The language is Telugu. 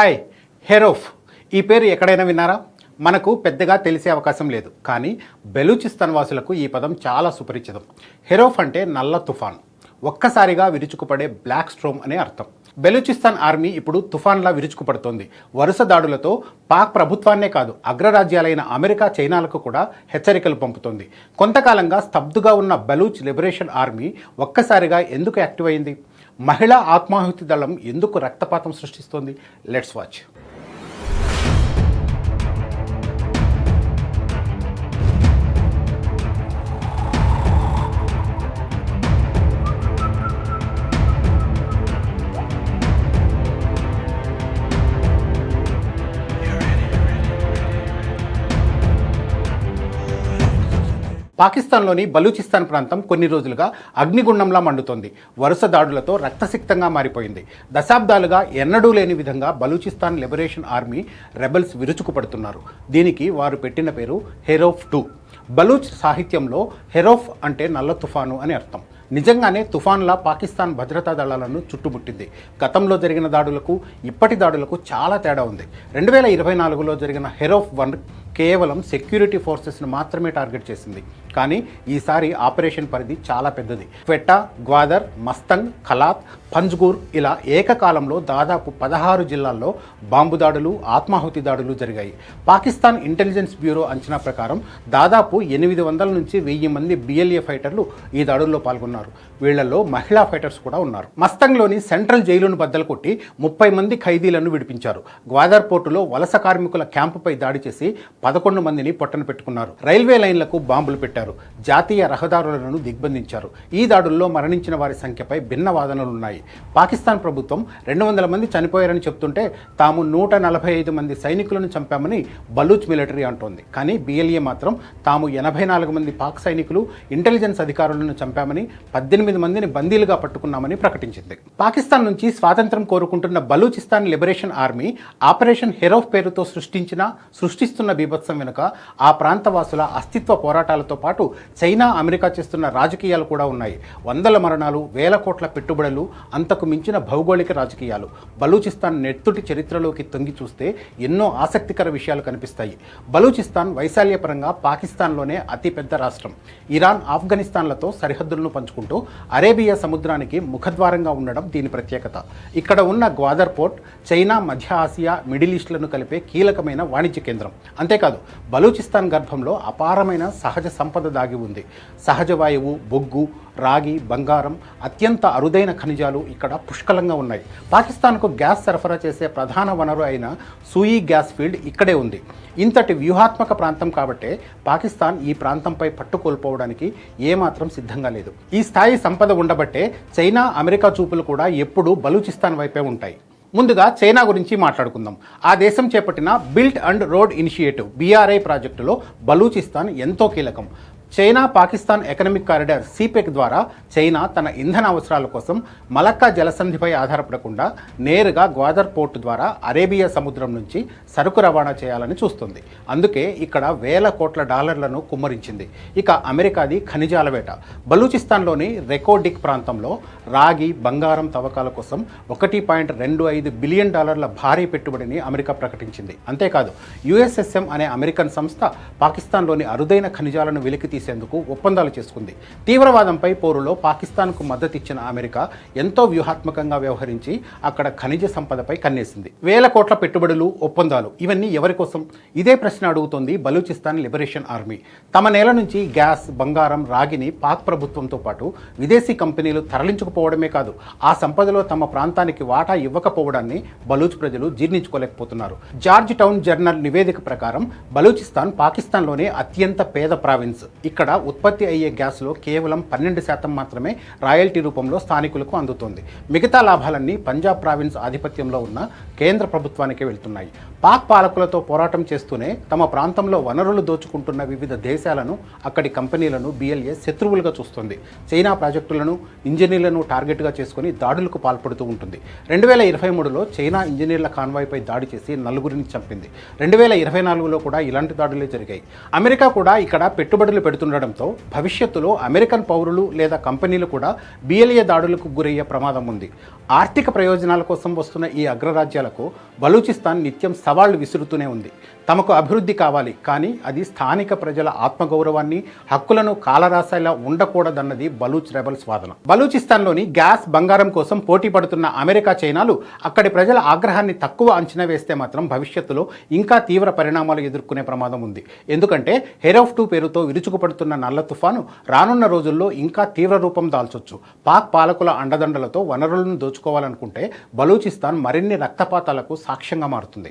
హాయ్ హెరోఫ్ ఈ పేరు ఎక్కడైనా విన్నారా? మనకు పెద్దగా తెలిసే అవకాశం లేదు కానీ బెలూచిస్తాన్ వాసులకు ఈ పదం చాలా సుపరిచితం. హెరోఫ్ అంటే నల్ల తుఫాన్. ఒక్కసారిగా విరుచుకుపడే బ్లాక్ స్ట్రోమ్ అనే అర్థం. బెలూచిస్తాన్ ఆర్మీ ఇప్పుడు తుఫాన్లా విరుచుకుపడుతోంది. వరుస దాడులతో పాక్ ప్రభుత్వాన్నే కాదు అగ్రరాజ్యాలైన అమెరికా చైనాలకు కూడా హెచ్చరికలు పంపుతోంది. కొంతకాలంగా స్తబ్దుగా ఉన్న బెలూచ్ లిబరేషన్ ఆర్మీ ఒక్కసారిగా ఎందుకు యాక్టివ్ అయింది? మహిళా ఆత్మాహుతి దళం ఎందుకు రక్తపాతం సృష్టిస్తోంది? లెట్స్ వాచ్ పాకిస్తాన్లోని బలూచిస్తాన్ ప్రాంతం కొన్ని రోజులుగా అగ్నిగుండంలా మండుతోంది. వరుస దాడులతో రక్తసిక్తంగా మారిపోయింది. దశాబ్దాలుగా ఎన్నడూ లేని విధంగా బలూచిస్తాన్ లిబరేషన్ ఆర్మీ రెబల్స్ విరుచుకుపడుతున్నారు. దీనికి వారు పెట్టిన పేరు హెరోఫ్ టూ. బలూచ్ సాహిత్యంలో హెరోఫ్ అంటే నల్ల తుఫాను అని అర్థం. నిజంగానే తుఫాన్లా పాకిస్తాన్ భద్రతా దళాలను చుట్టుముట్టింది. గతంలో జరిగిన దాడులకు ఇప్పటి దాడులకు చాలా తేడా ఉంది. రెండు వేల ఇరవై నాలుగులో జరిగిన హెరోఫ్ వన్ కేవలం సెక్యూరిటీ ఫోర్సెస్ను మాత్రమే టార్గెట్ చేసింది. కానీ ఈసారి ఆపరేషన్ పరిధి చాలా పెద్దది. క్వెట్టా గ్వాదర్ మస్తంగ్ ఖలాత్ పంజ్గూర్ ఇలా ఏకకాలంలో దాదాపు పదహారు జిల్లాల్లో బాంబు దాడులు ఆత్మాహుతి దాడులు జరిగాయి. పాకిస్తాన్ ఇంటెలిజెన్స్ బ్యూరో అంచనా ప్రకారం దాదాపు ఎనిమిది వందల నుంచి వెయ్యి మంది బిఎల్ఏ ఫైటర్లు ఈ దాడుల్లో పాల్గొన్నారు. వీళ్ళలో మహిళా ఫైటర్స్ కూడా ఉన్నారు. మస్తంగ్లోని సెంట్రల్ జైలును బద్దలు కొట్టి ముప్పై మంది ఖైదీలను విడిపించారు. గ్వాదర్ పోర్టులో వలస కార్మికుల క్యాంపుపై దాడి చేసి పదకొండు మందిని పొట్టన పెట్టుకున్నారు. రైల్వే లైన్లకు బాంబులు పెట్టారు. జాతీయ రహదారులను దిగ్బంధించారు. ఈ దాడుల్లో మరణించిన వారి సంఖ్యపై భిన్న వాదనలున్నాయి. పాకిస్తాన్ ప్రభుత్వం రెండు వందల మంది చనిపోయారని చెప్తుంటే తాము నూట నలభై ఐదు మంది సైనికులను చంపామని బలూచ్ మిలిటరీ అంటోంది. కానీ బిఎల్ఏ మాత్రం తాము ఎనభై నాలుగు మంది పాక్ సైనికులు ఇంటెలిజెన్స్ అధికారులను చంపామని పద్దెనిమిది మందిని బందీలుగా పట్టుకున్నామని ప్రకటించింది. పాకిస్తాన్ నుంచి స్వాతంత్రం కోరుకుంటున్న Balochistan liberation army operation Herof పేరుతో సృష్టించిన సృష్టిస్తున్న బీభత్సం వెనుక ఆ ప్రాంతవాసుల అస్తిత్వ పోరాటాలతో పాటు చైనా అమెరికా చేస్తున్న రాజకీయాలు కూడా ఉన్నాయి. వందల మరణాలు వేల కోట్ల పెట్టుబడులు అంతకు మించిన భౌగోళిక రాజకీయాలు. బలూచిస్తాన్ నెత్తుటి చరిత్రలోకి తొంగి చూస్తే ఎన్నో ఆసక్తికర విషయాలు కనిపిస్తాయి. బలూచిస్తాన్ వైశాల్యపరంగా పాకిస్తాన్లోనే అతిపెద్ద రాష్ట్రం. ఇరాన్ ఆఫ్ఘనిస్తాన్లతో సరిహద్దులను పంచుకుంటూ అరేబియా సముద్రానికి ముఖద్వారంగా ఉండడం దీని ప్రత్యేకత. ఇక్కడ ఉన్న గ్వాదర్ పోర్ట్ చైనా మధ్య ఆసియా మిడిల్ ఈస్ట్లను కలిపే కీలకమైన వాణిజ్య కేంద్రం. అంతే అంతేకాదు బలూచిస్తాన్ గర్భంలో అపారమైన సహజ సంపద దాగి ఉంది. సహజ వాయువు బొగ్గు రాగి బంగారం అత్యంత అరుదైన ఖనిజాలు ఇక్కడ పుష్కలంగా ఉన్నాయి. పాకిస్తాన్కు గ్యాస్ సరఫరా చేసే ప్రధాన వనరు అయిన సూయి గ్యాస్ ఫీల్డ్ ఇక్కడే ఉంది. ఇంతటి వ్యూహాత్మక ప్రాంతం కాబట్టే పాకిస్తాన్ ఈ ప్రాంతంపై పట్టు కోల్పోవడానికి ఏమాత్రం సిద్ధంగా లేదు. ఈ స్థాయి సంపద ఉండబట్టే చైనా అమెరికా చూపులు కూడా ఎప్పుడూ బలూచిస్తాన్ వైపే ఉంటాయి. ముందుగా చైనా గురించి మాట్లాడుకుందాం. ఆ దేశం చేపట్టిన belt and road initiative BRI ప్రాజెక్టులో బలూచిస్తాన్ ఎంతో కీలకం. China Pakistan economic corridor CPEC ద్వారా చైనా తన ఇంధన అవసరాల కోసం మలక్కా జలసంధిపై ఆధారపడకుండా నేరుగా గ్వాదర్ పోర్టు ద్వారా అరేబియా సముద్రం నుంచి సరుకు రవాణా చేయాలని చూస్తుంది. అందుకే ఇక్కడ వేల కోట్ల డాలర్లను కుమ్మరించింది. ఇక అమెరికాది ఖనిజాల వేట. బలూచిస్తాన్లోని రెకోడిక్ ప్రాంతంలో రాగి బంగారం తవ్వకాల కోసం ఒకటి పాయింట్ రెండు ఐదు బిలియన్ డాలర్ల భారీ పెట్టుబడిని అమెరికా ప్రకటించింది. అంతేకాదు యుఎస్ఎస్ఎం అనే అమెరికన్ సంస్థ పాకిస్తాన్లోని అరుదైన ఖనిజాలను వెలికి తీసేందుకు ఒప్పందాలు చేసుకుంది. తీవ్రవాదంపై పోరులో పాకిస్తాన్కు మద్దతు ఇచ్చిన అమెరికా ఎంతో వ్యూహాత్మకంగా వ్యవహరించి అక్కడ ఖనిజ సంపదపై కన్నేసింది. వేల కోట్ల పెట్టుబడులు ఒప్పందాలు ఇవన్నీ ఎవరి కోసం? ఇదే ప్రశ్న అడుగుతోంది బలూచిస్తాన్ లిబరేషన్ ఆర్మీ. తమ నేల నుంచి గ్యాస్ బంగారం రాగిని పాక్ ప్రభుత్వంతో పాటు విదేశీ కంపెనీలు తరలించుకుపోవడమే కాదు ఆ సంపదలో తమ ప్రాంతానికి వాటా ఇవ్వకపోవడాన్ని బలూచ్ ప్రజలు జీర్ణించుకోలేకపోతున్నారు. జార్జ్ టౌన్ జర్నల్ నివేదిక ప్రకారం బలూచిస్తాన్ పాకిస్తాన్లోనే అత్యంత పేద ప్రావిన్స్. ఇక్కడ ఉత్పత్తి అయ్యే గ్యాస్లో కేవలం పన్నెండు శాతం మాత్రమే రాయల్టీ రూపంలో స్థానికులకు అందుతుంది. మిగతా లాభాలన్నీ పంజాబ్ ప్రావిన్స్ ఆధిపత్యంలో ఉన్న కేంద్ర ప్రభుత్వానికే వెళ్తున్నాయి. పాక్ పాలకులతో పోరాటం చేస్తూనే తమ ప్రాంతంలో వనరులు దోచుకుంటున్న వివిధ దేశాలను అక్కడి కంపెనీలను బిఎల్ఏ శత్రువులుగా చూస్తుంది. చైనా ప్రాజెక్టులను ఇంజనీర్లను టార్గెట్గా చేసుకుని దాడులకు పాల్పడుతూ ఉంటుంది. రెండు వేల ఇరవై మూడులో చైనా ఇంజనీర్ల కాన్వాయ్పై దాడి చేసి నలుగురిని చంపింది. రెండు వేల ఇరవై నాలుగులో కూడా ఇలాంటి దాడులే జరిగాయి. అమెరికా కూడా ఇక్కడ పెట్టుబడులు పెడుతూ పెడుతుండడంతో భవిష్యత్తులో అమెరికన్ పౌరులు లేదా కంపెనీలు కూడా బిఎల్ఏ దాడులకు గురయ్యే ప్రమాదం ఉంది. ఆర్థిక ప్రయోజనాల కోసం వస్తున్న ఈ అగ్రరాజ్యాలకు బలూచిస్తాన్ నిత్యం సవాళ్ళు విసురుతూనే ఉంది. తమకు అభివృద్ధి కావాలి కానీ అది స్థానిక ప్రజల ఆత్మగౌరవాన్ని హక్కులను కాలరాసేలా ఉండకూడదన్నది బలూచ్ రెబల్స్ వాదన. బలూచిస్తాన్లోని గ్యాస్ బంగారం కోసం పోటీ పడుతున్న అమెరికా చైనాలు అక్కడి ప్రజల ఆగ్రహాన్ని తక్కువ అంచనా వేస్తే మాత్రం భవిష్యత్తులో ఇంకా తీవ్ర పరిణామాలు ఎదుర్కొనే ప్రమాదం ఉంది. ఎందుకంటే హెరోఫ్ టూ పేరుతో విరుచుకుపడుతున్న నల్ల తుఫాను రానున్న రోజుల్లో ఇంకా తీవ్ర రూపం దాల్చొచ్చు. పాక్ పాలకుల అండదండలతో వనరులను దోచుకోవాలనుకుంటే బలూచిస్తాన్ మరిన్ని రక్తపాతాలకు సాక్ష్యంగా మారుతుంది.